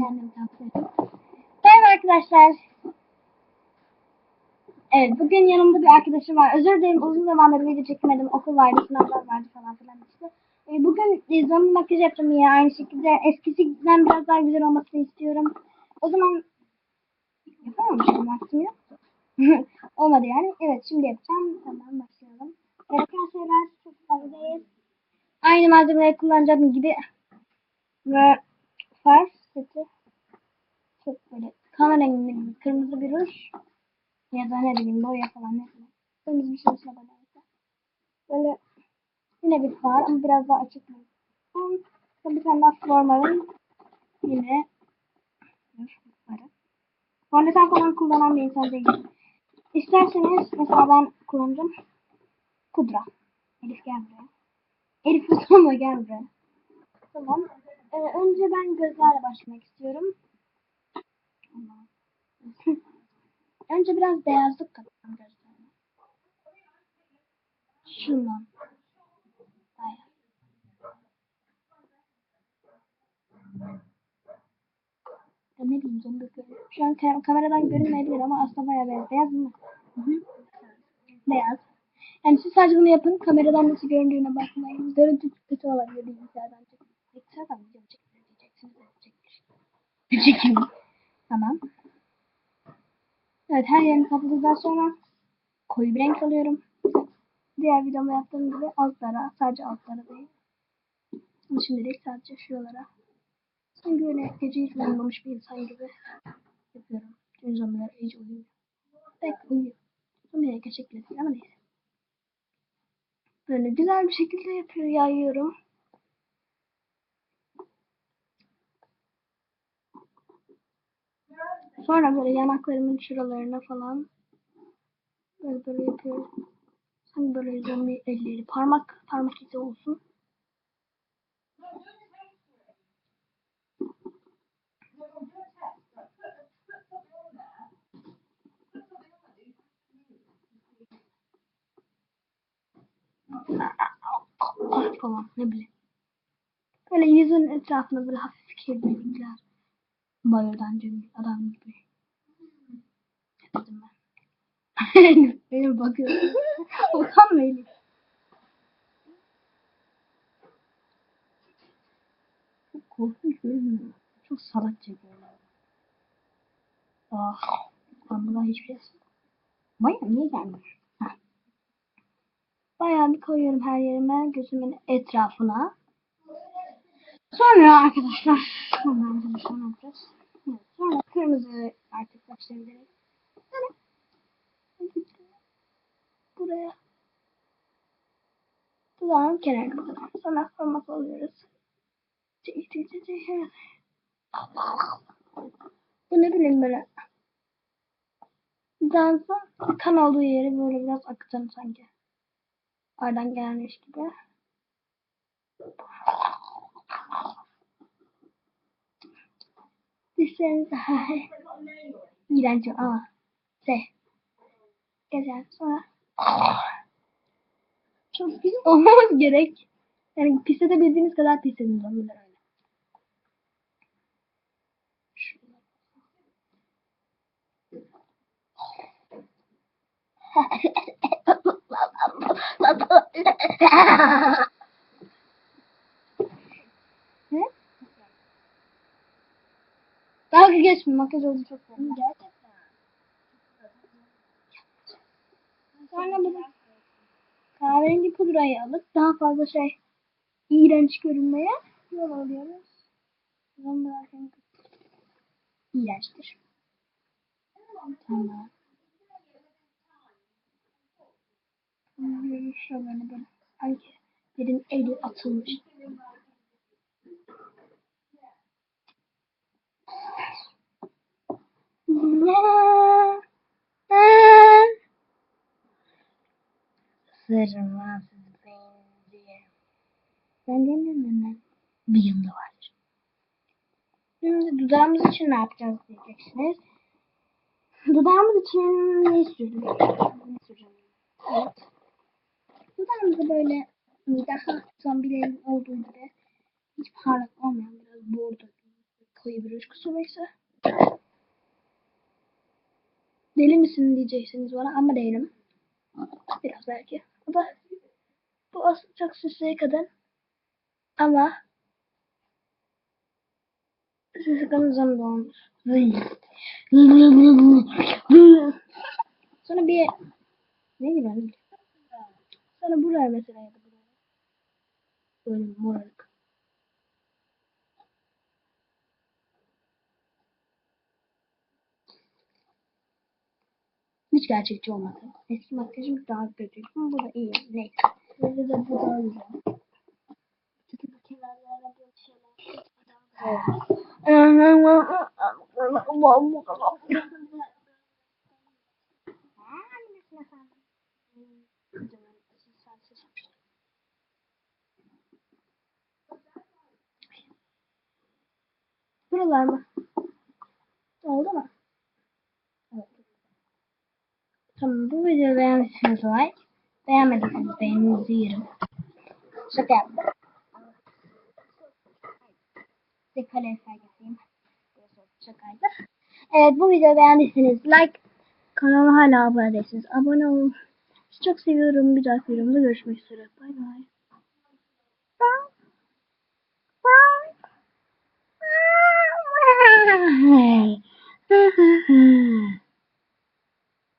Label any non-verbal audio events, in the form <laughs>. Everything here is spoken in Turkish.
kendimi tanıtıyorum. Merhaba arkadaşlar. Evet bugün yanımda bir arkadaşım var. Özür dilerim uzun zamandır video çekmedim. Okul vardı, sınavlar vardı falan filan işte. Ee, bugün e, zombi makyaj yaptım yine aynı şekilde. Eskisinden biraz daha güzel olmasını istiyorum. O zaman yapamamıştım yoktu. <laughs> Olmadı yani. Evet şimdi yapacağım. Tamam başlayalım. Gereken şeyler çok. Aynı malzemeleri kullanacağım gibi ve far seti çok böyle kan rengi kırmızı bir ruj ya da ne bileyim boya falan ne bileyim. Kırmızı bir şey olsa yeter. Böyle yine bir far ama biraz daha açık bir tane daha formalin yine farı. Fondöten falan kullanan bir insan değilim. İsterseniz mesela ben kullanacağım pudra. Elif gel buraya. Elif uzanma gel buraya. Tamam. Ee, önce ben gözlerle başlamak istiyorum. <laughs> Önce biraz beyazlık katalım gözlerine. Şundan. Ya ne bileyim zombi görünüyor. Şu an kam- kameradan görünmeyebilir ama aslında bayağı beyaz. Beyaz mı? Beyaz. Yani siz sadece bunu yapın. Kameradan nasıl göründüğüne bakmayın. Görüntü kötü olabilir bilgisayardan. Bilgisayardan video 3 2 Tamam. Evet her yerini kapladıktan sonra koyu bir renk alıyorum. Diğer videomu yaptığım gibi altlara sadece altlara değil. Ama şimdilik sadece şuralara. Sanki öyle gece hiç uyumamış bir insan gibi yapıyorum. Tüm zombiler iyice uyuyor. Pek uyuyor. Zombiler gerçekleşiyor ama neyse. Böyle güzel bir şekilde yapıyor, yayıyorum. Sonra böyle yanaklarımın şuralarına falan böyle böyle yapıyorum. Sanki böyle zombi elleri, parmak, parmak izi olsun. Ah falan ne bileyim. Böyle yüzün etrafında böyle hafif kirlilikler. Bayırdan cümle adam gibi. Dedim ben? <laughs> Benim bakıyorum. <laughs> Utanma Elif. Çok korkunç görünüyor. Çok salak çekiyorlar. Ah. Ben buna hiçbir şey Maya niye gelmiyor? Bayağı bir koyuyorum her yerime. Gözümün etrafına. Sonra arkadaşlar. Sonra arkadaşlar ne yapacağız? Sonra kırmızı artık başlayabiliriz. Böyle. Buraya. Dudağın kenarına. Sonra format alıyoruz. Bu ne bileyim böyle. Dansa kan olduğu yeri böyle biraz akıtalım sanki. Aradan gelmiş gibi. Dişleriniz iğrenç ama se. Güzel sonra çok pis olmamız gerek. Yani pis edebildiğiniz kadar pis edin zombiler öyle. ne? <laughs> Dalga geçme makyaj oldu çok güzel. Gerçekten. Sonra bunu kahverengi pudrayı alıp daha fazla şey iğrenç görünmeye yol alıyoruz. Hem iğrençtir. Tamam. Şuralarını böyle sanki birinin eli atılmış. Sırma benziyor. Ben de ne ne ne bir yanında var. Şimdi dudağımız için ne yapacağız diyeceksiniz. Dudağımız için ne sürdüm? Ne süreceğim? Evet. Dudağımızı böyle daha zombilerin olduğu gibi hiç parlak olmayan biraz bordo koyu bir uçkusu varsa. Deli misin diyeceksiniz bana ama değilim. Biraz belki. Aslında çok süslü kadın. Ama süslü kadın zorunda olmuş. Sonra bir ne bileyim. Sonra buraya mesela ya da buraya. Böyle morarık. Hiç gerçekçi olmadı. Eski makyajım daha kötü. Ama bu da iyi. Neyse. Böyle de bu daha güzel. Çünkü bu kenarlara böyle şeyler. Buralar mı? Oldu mu? Tamam bu videoyu beğendiyseniz like. Beğenmediyseniz hani beğeninizi yerim. Şaka yaptım. Size kalem sergisiyim. Şakaydı. Evet bu videoyu beğendiyseniz like. Kanalıma hala abone değilsiniz. Abone olun. Sizi çok seviyorum. Bir dahaki videomda görüşmek üzere. Bay bay. Bye.